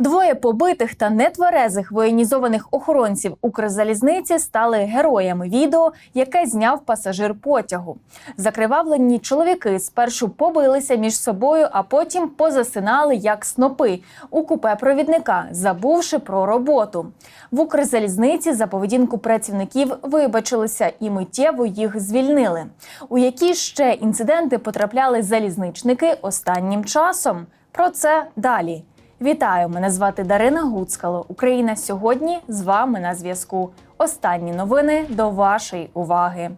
Двоє побитих та нетверезих воєнізованих охоронців Укрзалізниці стали героями відео, яке зняв пасажир потягу. Закривавлені чоловіки спершу побилися між собою, а потім позасинали як снопи у купе провідника, забувши про роботу. В Укрзалізниці за поведінку працівників вибачилися і миттєво їх звільнили. У які ще інциденти потрапляли залізничники останнім часом? Про це далі. Вітаю! Мене звати Дарина Гуцкало. Україна сьогодні з вами на зв'язку. Останні новини до вашої уваги.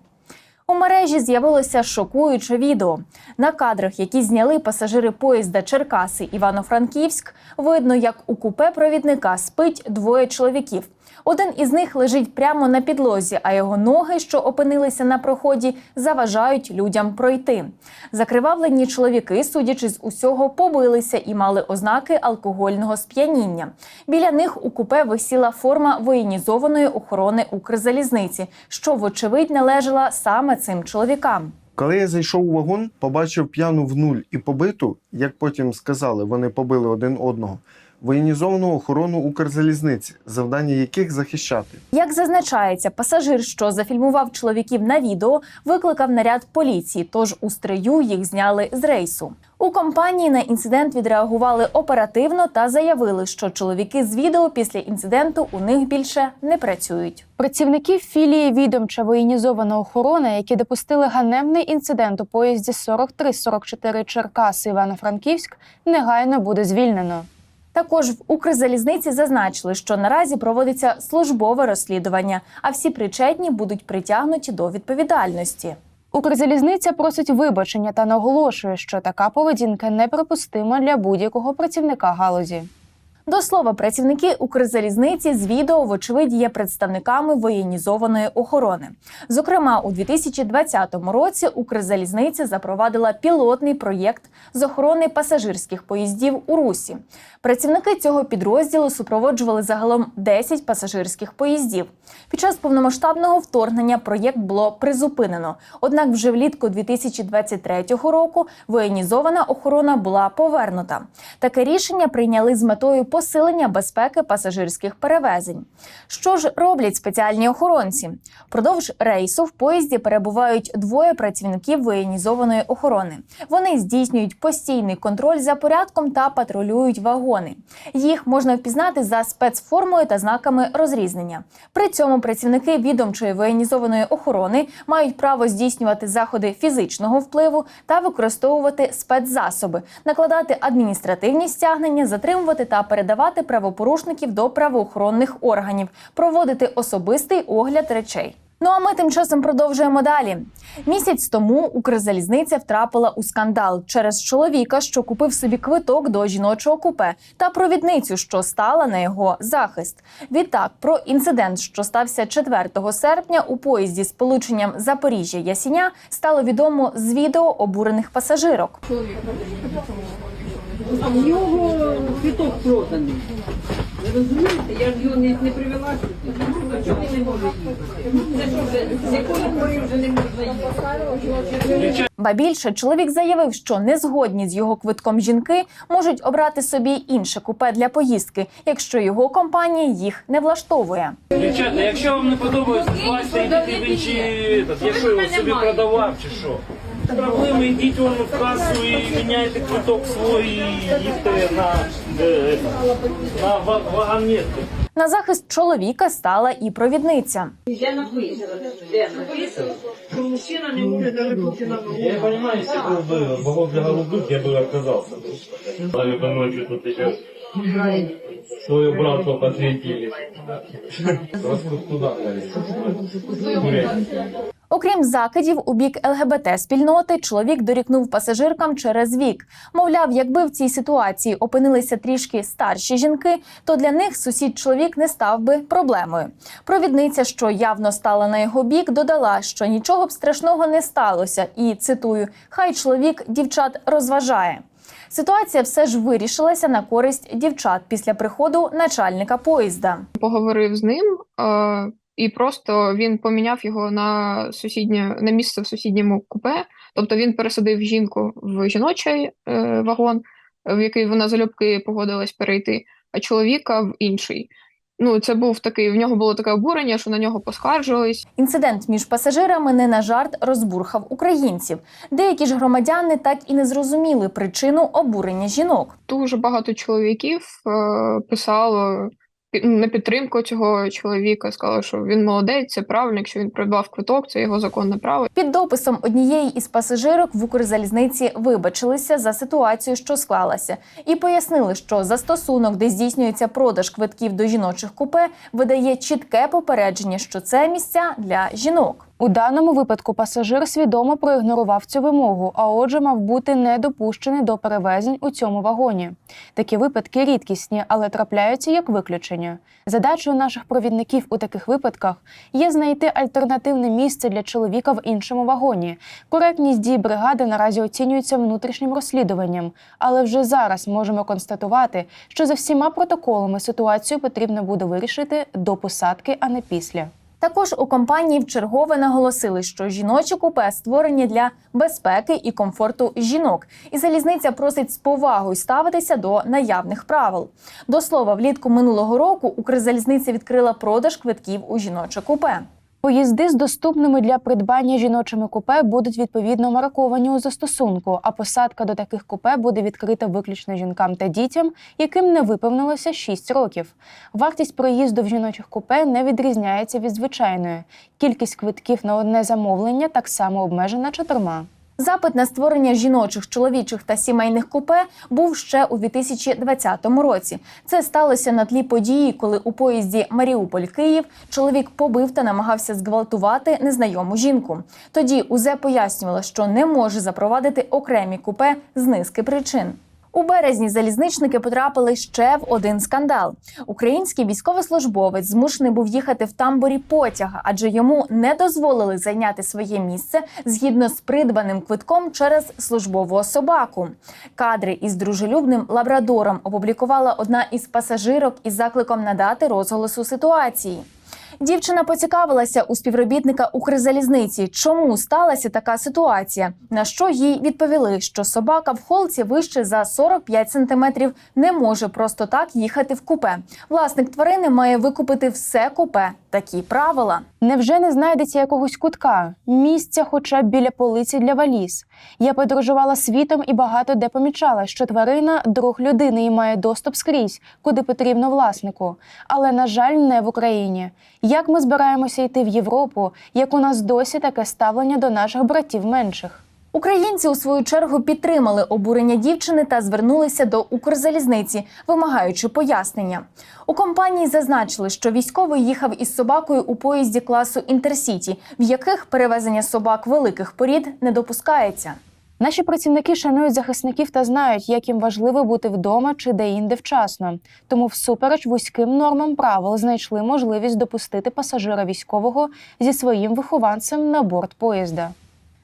У мережі з'явилося шокуюче відео. На кадрах, які зняли пасажири поїзда Черкаси Івано-Франківськ, видно, як у купе провідника спить двоє чоловіків. Один із них лежить прямо на підлозі, а його ноги, що опинилися на проході, заважають людям пройти. Закривавлені чоловіки, судячи з усього, побилися і мали ознаки алкогольного сп'яніння. Біля них у купе висіла форма воєнізованої охорони Укрзалізниці, що вочевидь належала саме цим чоловікам. Коли я зайшов у вагон, побачив п'яну в нуль і побиту, як потім сказали, вони побили один одного. Воєнізовану охорону Укрзалізниці, завдання яких захищати. Як зазначається, пасажир, що зафільмував чоловіків на відео, викликав наряд поліції, тож у стрию їх зняли з рейсу. У компанії на інцидент відреагували оперативно та заявили, що чоловіки з відео після інциденту у них більше не працюють. Працівників філії відомча воєнізована охорона, які допустили ганебний інцидент у поїзді 43-44 Черкаси Івано-Франківськ, негайно буде звільнено. Також в Укрзалізниці зазначили, що наразі проводиться службове розслідування, а всі причетні будуть притягнуті до відповідальності. Укрзалізниця просить вибачення та наголошує, що така поведінка неприпустима для будь-якого працівника галузі. До слова, працівники Укрзалізниці з відео, вочевидь, є представниками воєнізованої охорони. Зокрема, у 2020 році Укрзалізниця запровадила пілотний проєкт з охорони пасажирських поїздів у Русі. Працівники цього підрозділу супроводжували загалом 10 пасажирських поїздів. Під час повномасштабного вторгнення проєкт було призупинено. Однак, вже влітку 2023 року воєнізована охорона була повернута. Таке рішення прийняли з метою посилення безпеки пасажирських перевезень. Що ж роблять спеціальні охоронці? Продовж рейсу в поїзді перебувають двоє працівників воєнізованої охорони. Вони здійснюють постійний контроль за порядком та патрулюють вагони. Їх можна впізнати за спецформою та знаками розрізнення. При цьому працівники відомчої воєнізованої охорони мають право здійснювати заходи фізичного впливу та використовувати спецзасоби, накладати адміністративні стягнення, затримувати та передавати правопорушників до правоохоронних органів, проводити особистий огляд речей. Ну а ми тим часом продовжуємо далі. Місяць тому Укрзалізниця втрапила у скандал через чоловіка, що купив собі квиток до жіночого купе, та провідницю, що стала на його захист. Відтак про інцидент, що стався 4 серпня у поїзді з полученням Запоріжжя Ясіня, стало відомо з відео обурених пасажирок. А в нього квіток проданий. Ви розумієте? Я ж його не, не привела сюди. А чого він не може їхати? Це що вже, з якої пори вже не можна їхати? Ба більше чоловік заявив, що не згодні з його квитком жінки можуть обрати собі інше купе для поїздки, якщо його компанія їх не влаштовує. Дівчата, якщо вам не подобається, злазьте, йдіть в інші, этот, я що його собі продавав чи що? Проблеми, йдіть вон в касу і міняйте квиток свій і їдьте на, е, на ва- вагонетку. На захист чоловіка стала і провідниця. Де написано? Де написано? Що мужчина не може навіть бути на Я понимаю, если был бы богов для голубых, я бы отказался. Правильно бы ночью тут еще свою братву посвятили. Просто туда, наверное. Окрім закидів у бік ЛГБТ спільноти, чоловік дорікнув пасажиркам через вік. Мовляв, якби в цій ситуації опинилися трішки старші жінки, то для них сусід чоловік не став би проблемою. Провідниця, що явно стала на його бік, додала, що нічого б страшного не сталося, і цитую: хай чоловік дівчат розважає. Ситуація все ж вирішилася на користь дівчат після приходу начальника поїзда. поговорив з ним. І просто він поміняв його на сусіднє на місце в сусідньому купе. Тобто він пересадив жінку в жіночий е, вагон, в який вона залюбки погодилась перейти, а чоловіка в інший. Ну, це був такий, в нього було таке обурення, що на нього поскаржились. Інцидент між пасажирами не на жарт розбурхав українців. Деякі ж громадяни так і не зрозуміли причину обурення жінок. Дуже багато чоловіків е, писало на підтримку цього чоловіка, сказала, що він молодець, це правильно, якщо він придбав квиток, це його законне право. Під дописом однієї із пасажирок в Укрзалізниці вибачилися за ситуацію, що склалася, і пояснили, що застосунок, де здійснюється продаж квитків до жіночих купе, видає чітке попередження, що це місця для жінок. У даному випадку пасажир свідомо проігнорував цю вимогу, а отже, мав бути не допущений до перевезень у цьому вагоні. Такі випадки рідкісні, але трапляються як виключення. Задачею наших провідників у таких випадках є знайти альтернативне місце для чоловіка в іншому вагоні. Коректність дій бригади наразі оцінюється внутрішнім розслідуванням, але вже зараз можемо констатувати, що за всіма протоколами ситуацію потрібно буде вирішити до посадки, а не після. Також у компанії вчергове наголосили, що жіночі купе створені для безпеки і комфорту жінок, і залізниця просить з повагою ставитися до наявних правил. До слова, влітку минулого року Укрзалізниця відкрила продаж квитків у жіноче купе. Поїзди з доступними для придбання жіночими купе будуть відповідно марковані у застосунку, а посадка до таких купе буде відкрита виключно жінкам та дітям, яким не виповнилося 6 років. Вартість проїзду в жіночих купе не відрізняється від звичайної. Кількість квитків на одне замовлення так само обмежена чотирма. Запит на створення жіночих, чоловічих та сімейних купе був ще у 2020 році. Це сталося на тлі події, коли у поїзді Маріуполь-Київ чоловік побив та намагався зґвалтувати незнайому жінку. Тоді УЗЕ пояснювала, що не може запровадити окремі купе з низки причин. У березні залізничники потрапили ще в один скандал. Український військовослужбовець змушений був їхати в тамбурі потяга, адже йому не дозволили зайняти своє місце згідно з придбаним квитком через службового собаку. Кадри із дружелюбним лабрадором опублікувала одна із пасажирок із закликом надати розголосу ситуації. Дівчина поцікавилася у співробітника Укрзалізниці, чому сталася така ситуація. На що їй відповіли, що собака в холці вище за 45 сантиметрів не може просто так їхати в купе. Власник тварини має викупити все купе. Такі правила. Невже не знайдеться якогось кутка, місця хоча б біля полиці для валіз? Я подорожувала світом і багато де помічала, що тварина друг людини і має доступ скрізь, куди потрібно власнику. Але, на жаль, не в Україні. Як ми збираємося йти в Європу, як у нас досі таке ставлення до наших братів менших? Українці у свою чергу підтримали обурення дівчини та звернулися до Укрзалізниці, вимагаючи пояснення. У компанії зазначили, що військовий їхав із собакою у поїзді класу Інтерсіті, в яких перевезення собак великих порід не допускається. Наші працівники шанують захисників та знають, як їм важливо бути вдома чи де-інде вчасно. Тому, всупереч вузьким нормам правил, знайшли можливість допустити пасажира військового зі своїм вихованцем на борт поїзда.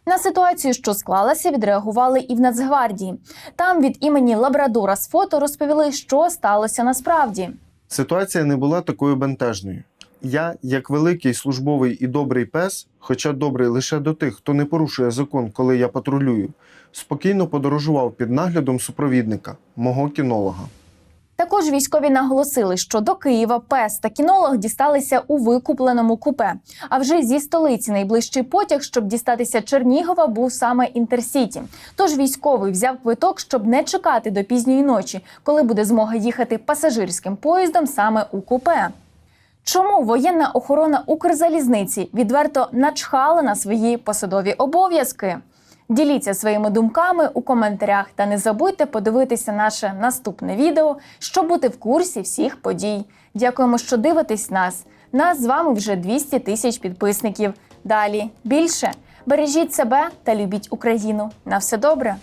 На ситуацію, що склалася, відреагували і в Нацгвардії. Там від імені лабрадора з фото розповіли, що сталося насправді. Ситуація не була такою бентежною. Я, як великий службовий і добрий пес, хоча добрий лише до тих, хто не порушує закон, коли я патрулюю, спокійно подорожував під наглядом супровідника, мого кінолога. Також військові наголосили, що до Києва пес та кінолог дісталися у викупленому купе. А вже зі столиці найближчий потяг, щоб дістатися Чернігова, був саме інтерсіті. Тож військовий взяв квиток, щоб не чекати до пізньої ночі, коли буде змога їхати пасажирським поїздом саме у купе. Чому воєнна охорона Укрзалізниці відверто начхала на свої посадові обов'язки? Діліться своїми думками у коментарях та не забудьте подивитися наше наступне відео, щоб бути в курсі всіх подій. Дякуємо, що дивитесь нас. Нас з вами вже 200 тисяч підписників. Далі більше бережіть себе та любіть Україну. На все добре.